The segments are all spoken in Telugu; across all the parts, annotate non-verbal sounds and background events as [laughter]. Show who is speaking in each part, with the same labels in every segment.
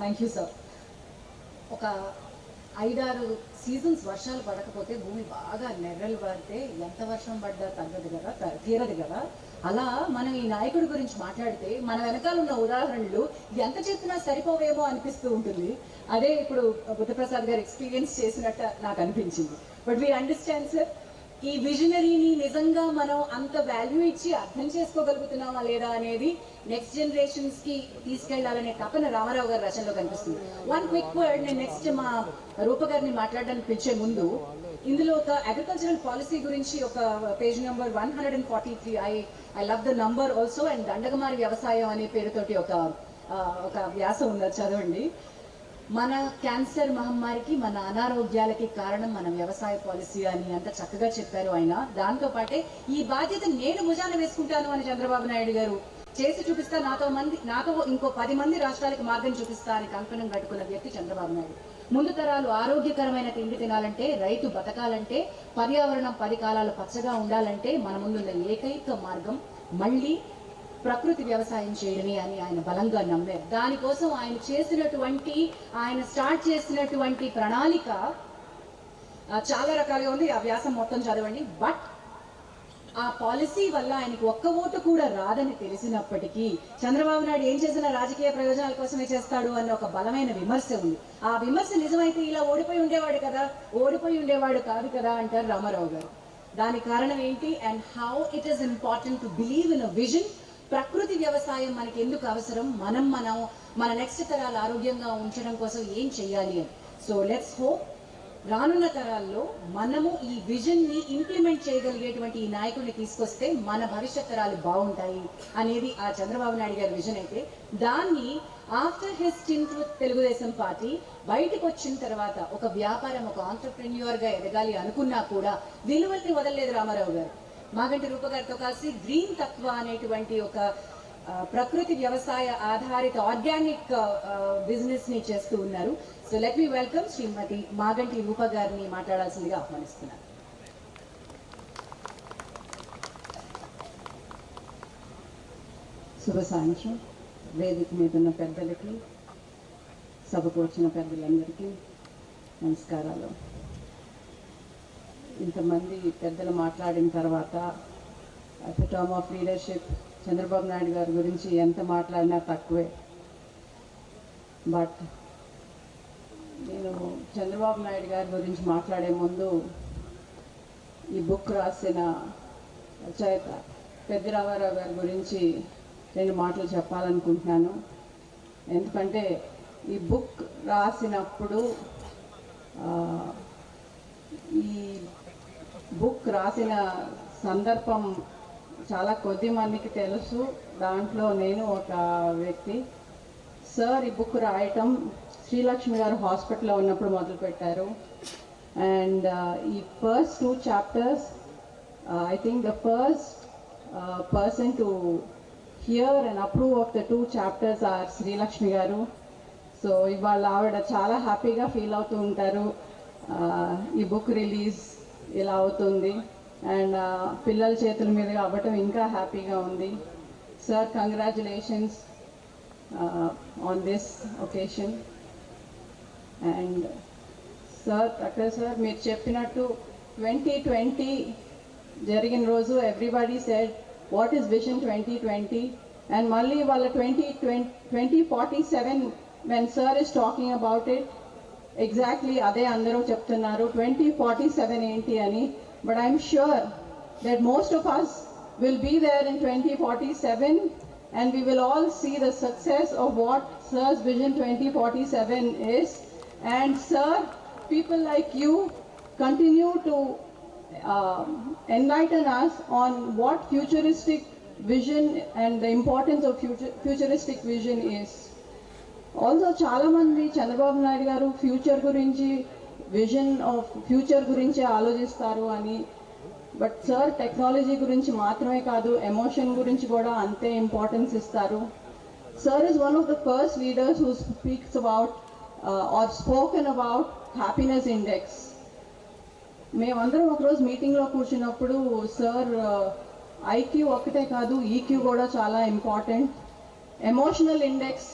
Speaker 1: థ్యాంక్ యూ సార్ ఒక ఐదారు సీజన్స్ వర్షాలు పడకపోతే భూమి బాగా నెర్రలు పడితే ఎంత వర్షం పడ్డా తగ్గదు కదా తీరదు కదా. అలా మనం ఈ నాయకుడి గురించి మాట్లాడితే మన వెనకాల ఉన్న ఉదాహరణలు ఎంత చెప్పినా సరిపోవేమో అనిపిస్తూ ఉంటుంది. అదే ఇప్పుడు బుద్ధప్రసాద్ గారు ఎక్స్పీరియన్స్ చేసినట్టు నాకు అనిపించింది. బట్ వీ అండర్స్టాండ్ సార్ ఈ విజనరీని నిజంగా మనం అంత వాల్యూ ఇచ్చి అర్థం చేసుకోగలుగుతున్నామా లేదా అనేది నెక్స్ట్ జనరేషన్స్కి తీసుకెళ్ళాలనే తపన రామారావు గారి రచనలో కనిపిస్తుంది. వన్ క్విక్ వర్డ్ నేను నెక్స్ట్ మా రూప గారిని మాట్లాడడానికి పిలిచే ముందు ఇందులో ఒక అగ్రికల్చరల్ పాలసీ గురించి ఒక page number one hundred and forty three I I love the number also and దండగమారి వ్యవసాయం అనే పేరుతోటి ఒక ఒక వ్యాసం ఉన్నది చదవండి. మన క్యాన్సర్ మహమ్మారికి మన అనారోగ్యాలకి కారణం మన వ్యవసాయ పాలసీ అని అంత చక్కగా చెప్పారు ఆయన. దాంతో పాటే ఈ బాధ్యత నేను భుజాన వేసుకుంటాను అని చంద్రబాబు నాయుడు గారు చేసి చూపిస్తా నాతో మంది నాతో ఇంకో పది మంది రాష్ట్రాలకు మార్గం చూపిస్తా అని కంకణం కట్టుకున్న వ్యక్తి చంద్రబాబు నాయుడు. ముందు తరాలు ఆరోగ్యకరమైన తిండి తినాలంటే రైతు బతకాలంటే పర్యావరణం పది కాలాలు పచ్చగా ఉండాలంటే మన ముందున్న ఏకైక మార్గం మళ్ళీ ప్రకృతి వ్యవసాయం చేయడమే అని ఆయన బలంగా నమ్మారు. దానికోసం ఆయన చేసినటువంటి ఆయన స్టార్ట్ చేసినటువంటి ప్రణాళిక చాలా రకాలుగా ఉంది. ఆ వ్యాసం మొత్తం చదవండి. బట్ ఆ పాలసీ వల్ల ఆయనకు ఒక్క ఓటు కూడా రాదని తెలిసినప్పటికీ చంద్రబాబు నాయుడు ఏం చేసిన రాజకీయ ప్రయోజనాల కోసమే చేస్తాడు అన్న ఒక బలమైన విమర్శ ఉంది. ఆ విమర్శ నిజమైతే ఇలా ఓడిపోయి ఉండేవాడు కదా ఓడిపోయి ఉండేవాడు కాదు కదా అంటారు రామారావు గారు. దానికి కారణం ఏంటి? And how it is important to believe in a vision ప్రకృతి వ్యవసాయం మనకి ఎందుకు అవసరం? మనం మనం మన నెక్స్ట్ తరాలు ఆరోగ్యంగా ఉంచడం కోసం ఏం చేయాలి? అని సో లెట్స్ హోప్ రానున్న తరాల్లో మనము ఈ విజన్ని ఇంప్లిమెంట్ చేయగలిగేటువంటి ఈ నాయకుడిని తీసుకొస్తే మన భవిష్యత్ తరాలు బాగుంటాయి అనేది ఆ చంద్రబాబు నాయుడు గారి విజన్ అయితే. దాన్ని after his stint Telugu Desam party బయటకు వచ్చిన తర్వాత ఒక వ్యాపారం ఒక ఆంటర్ప్రెన్యూర్గా ఎదగాలి అనుకున్నా కూడా విలువల్ని వదలలేదు రామారావు గారు. మాగంటి రూపగారితో కలిసి గ్రీన్ తత్వ అనేటువంటి ఒక ప్రకృతి వ్యవసాయ ఆధారిత ఆర్గానిక్ బిజినెస్ని చేస్తూ ఉన్నారు. So let me welcome Srimati Maganti Rupa గారిని మాట్లాడాల్సిందిగా ఆహ్వానిస్తున్నాను. శుభ సాయంత్రం. వేదిక మీద ఉన్న పెద్దలకి సభకు వచ్చిన పెద్దలందరికీ నమస్కారాలు. ఇంతమంది పెద్దలు మాట్లాడిన తర్వాత at term of leadership Chandrababu Naidu గారి గురించి ఎంత మాట్లాడినా తక్కువే. బట్ నేను చంద్రబాబు నాయుడు గారి గురించి మాట్లాడే ముందు ఈ బుక్ రాసిన రచయిత పెద్ద రామారావు గారి గురించి రెండు మాటలు చెప్పాలనుకుంటున్నాను. ఎందుకంటే ఈ బుక్ రాసినప్పుడు ఈ బుక్ రాసిన సందర్భం చాలా కొద్ది మందికి తెలుసు. దాంట్లో నేను ఒక వ్యక్తి. సార్ ఈ బుక్ రాయటం శ్రీలక్ష్మి గారు హాస్పిటల్లో ఉన్నప్పుడు మొదలుపెట్టారు. అండ్ ఈ first two chapters I think the first person to hear and approve of the two chapters are Srilakshmi గారు. సో ఇవాళ ఆవిడ చాలా హ్యాపీగా ఫీల్ అవుతూ ఉంటారు. ఈ బుక్ రిలీజ్ ఇలా అవుతుంది. అండ్ uh, పిల్లల చేతుల మీదుగా అవ్వటం ఇంకా హ్యాపీగా ఉంది. Sir congratulations on this occasion and sir అక్కడ సార్ మీరు చెప్పినట్టు ట్వంటీ ట్వంటీ జరిగిన రోజు everybody said what is vision twenty twenty and మళ్ళీ వాళ్ళ twenty twenty forty seven when sir is talking about it exactly అదే అందరూ చెప్తున్నారు ట్వంటీ ఫార్టీ సెవెన్ ఏంటి అని but I'm sure that most of us will be there in twenty forty seven and we will all see the success of what Sir's Vision 2047 is. And Sir, people like you continue to um, enlighten us on what futuristic vision and the importance of future, futuristic vision is. Also చాలా మంది చంద్రబాబు నాయుడు గారు ఫ్యూచర్ గురించి విజన్ ఆఫ్ ఫ్యూచర్ గురించి ఆలోచిస్తారు అని. బట్ సార్ టెక్నాలజీ గురించి మాత్రమే కాదు ఎమోషన్ గురించి కూడా అంతే ఇంపార్టెన్స్ ఇస్తారు. Sir is one of the first leaders who speaks about or spoken about happiness index మేమందరం ఒకరోజు మీటింగ్లో కూర్చున్నప్పుడు సార్ ఐక్యూ uh, ఒక్కటే కాదు ఈక్యూ కూడా చాలా important emotional index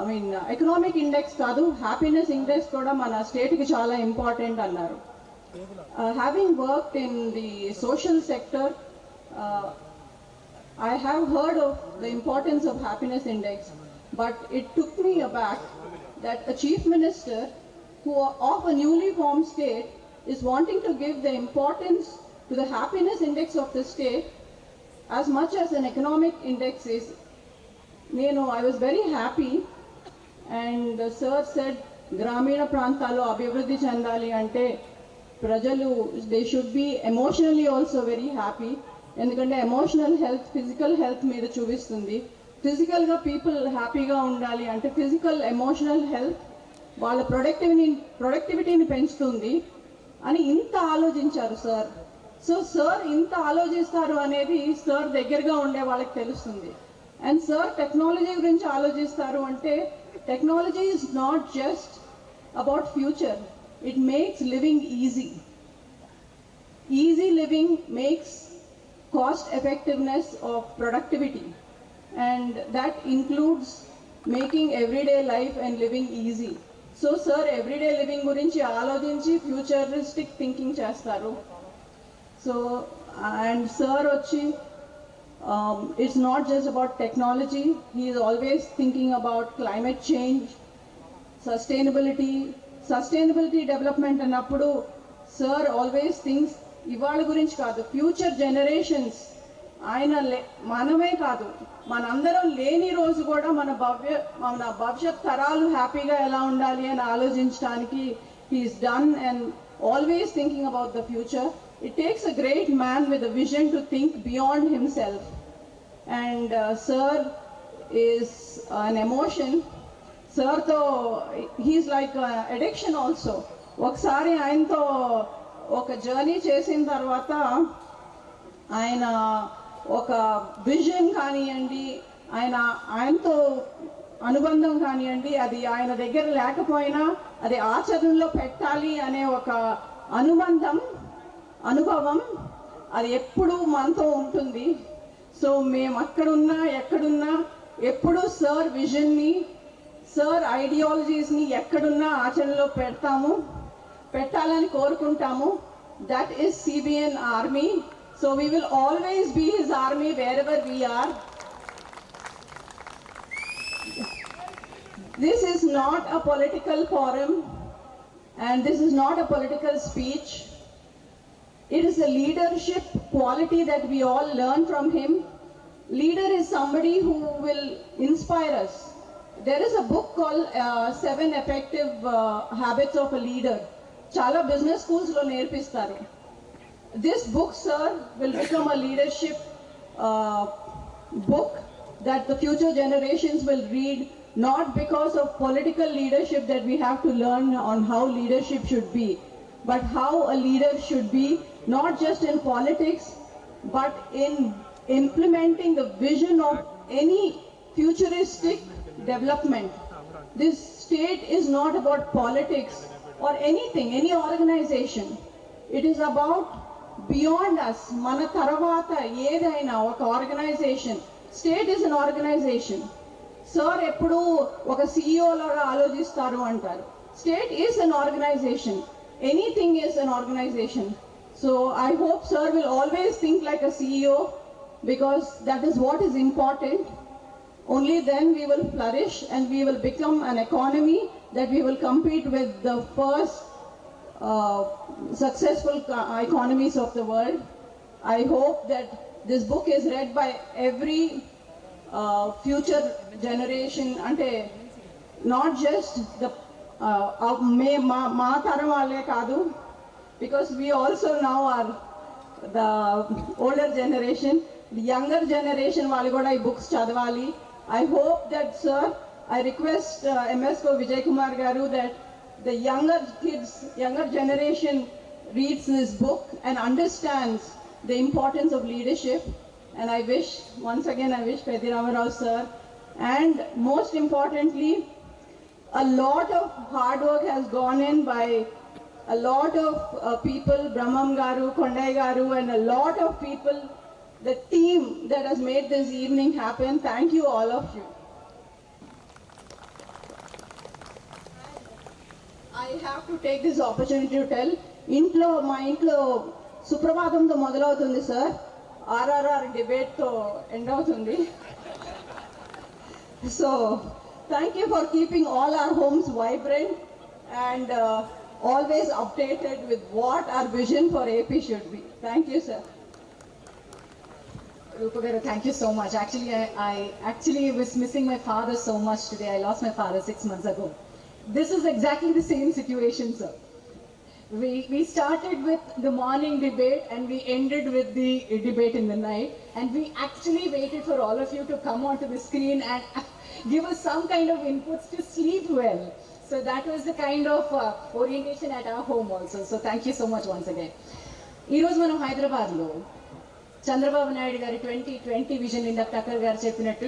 Speaker 2: I mean economic index కాదు హ్యాపీనెస్ ఇండెక్స్ కూడా మన స్టేట్కి చాలా ఇంపార్టెంట్ అన్నారు having worked in the social sector I have heard of the importance of happiness index, but it took me aback that a chief minister who of a newly formed state is wanting to give the importance to the happiness index of the state as much as an economic index is. నేను I was very happy and sir said గ్రామీణ ప్రాంతాల్లో అభివృద్ధి చెందాలి అంటే ప్రజలు they should be emotionally also very happy ఎందుకంటే ఎమోషనల్ హెల్త్ ఫిజికల్ హెల్త్ మీద చూపిస్తుంది. ఫిజికల్గా పీపుల్ హ్యాపీగా ఉండాలి అంటే ఫిజికల్ ఎమోషనల్ హెల్త్ వాళ్ళ ప్రొడక్టివిటీ ప్రొడక్టివిటీని పెంచుతుంది అని ఇంత ఆలోచించారు సార్ సో సార్ ఇంత ఆలోచిస్తారు అనేది సార్ దగ్గరగా ఉండే వాళ్ళకి తెలుస్తుంది. అండ్ సార్ టెక్నాలజీ గురించి ఆలోచిస్తారు అంటే technology is not just about future it makes living easy easy living makes cost effectiveness of productivity and that includes making everyday life and living easy so sir everyday living గురించి ఆలోచించి ఫ్యూచరిస్టిక్ థింకింగ్ చేస్తారు. సో అండ్ సార్ వచ్చి Um, it's not just about technology. Technology is always thinking about climate change sustainability Sustainability development అన్నప్పుడు సార్ ఆల్వేస్ థింగ్స్ ఇవాళ గురించి కాదు ఫ్యూచర్ జనరేషన్స్ ఆయన లే మనమే కాదు. మనందరం లేని రోజు కూడా మన భవ్య మన భవిష్యత్ తరాలు హ్యాపీగా ఎలా ఉండాలి అని ఆలోచించడానికి he is done and always thinking about the future it takes a great man with think beyond to think uh, Sir and sir emotion. An emotion సార్తో హీస్ లైక్ addiction ఆల్సో ఒకసారి ఆయనతో ఒక జర్నీ చేసిన తర్వాత ఆయన ఒక విజన్ కానివ్వండి ఆయన ఆయనతో అనుబంధం కానివ్వండి అది ఆయన దగ్గర లేకపోయినా అది ఆచరణలో పెట్టాలి అనే ఒక అనుబంధం అనుభవం అది ఎప్పుడూ మనతో ఉంటుంది. సో మేము అక్కడున్నా ఎక్కడున్నా ఎప్పుడూ సార్ విజన్ని సార్ ఐడియాలజీస్ని ఎక్కడున్నా ఆచరణలో పెడతాము పెట్టాలని కోరుకుంటాము. That is CBN army so we will always be his army wherever we are this is not a political forum and this is not a political speech It is a leadership quality that we all learn from him. Leader is somebody who will inspire us. There is a book called uh, Seven Effective uh, Habits of a Leader. చాలా బిజినెస్ స్కూల్స్లో నేర్పిస్తారు this book sir will become a leadership book that the future generations will read not because of political leadership that we have to learn on how leadership should be but how a leader should be not just in politics but in implementing the vision of any futuristic development this state is not about politics or anything any organization it is about beyond us, మన తర్వాత ఏదైనా ఒక organization state is an organization sir ఎప్పుడు ఒక సిఇఓ లాగా ఆలోచిస్తారు అంటారు state is an organization anything is an organization So I hope sir will always think like a CEO because that is what is important only then we will flourish and we will become an economy that we will compete with the first uh, successful co- economies of the world. I hope that this book is read by every uh, future generation అంటే నాట్ జస్ట్ ద మే మా మా తరం వాళ్ళే కాదు because we also now are the older generation the younger generation వాళ్ళు కూడా ఈ బుక్స్ చదవాలి I hope that sir I request ఎంఎస్కో Vijay Kumar గారు that the younger kids, younger generation reads this book and understands the importance of leadership. And I wish, once again, I wish Pedi Ramarao sir, and most importantly, a lot of hard work has gone in by a lot of uh, people, Brahmam Garu, Kondai Garu, and a lot of people, the team that has made this evening happen. Thank you, all of you. I have to take this opportunity to tell ఇంట్లో మా ఇంట్లో సుప్రభాతంతో మొదలవుతుంది సార్ ఆర్ఆర్ఆర్ డిబేట్తో ఎండ్ అవుతుంది so thank you for keeping all our homes vibrant and always updated with what our vision for AP should be. Thank you,
Speaker 1: sir. Rupagara, thank you so much. Actually, I, I, actually was missing my father so much today. I lost my father six months ago. This is exactly the same situation, sir. We, we started with the morning debate and we ended with the debate in the night. And we actually waited for all of you to come onto the screen and [laughs] give us some kind of inputs to sleep well. So that was the kind of uh, orientation at our home also. So thank you so much once again. ఈరోజు మనం హైదరాబాద్లో చంద్రబాబు నాయుడు గారి ట్వంటీ ట్వంటీ విజన్ ఇందాక టక్కర్ గారు చెప్పినట్టు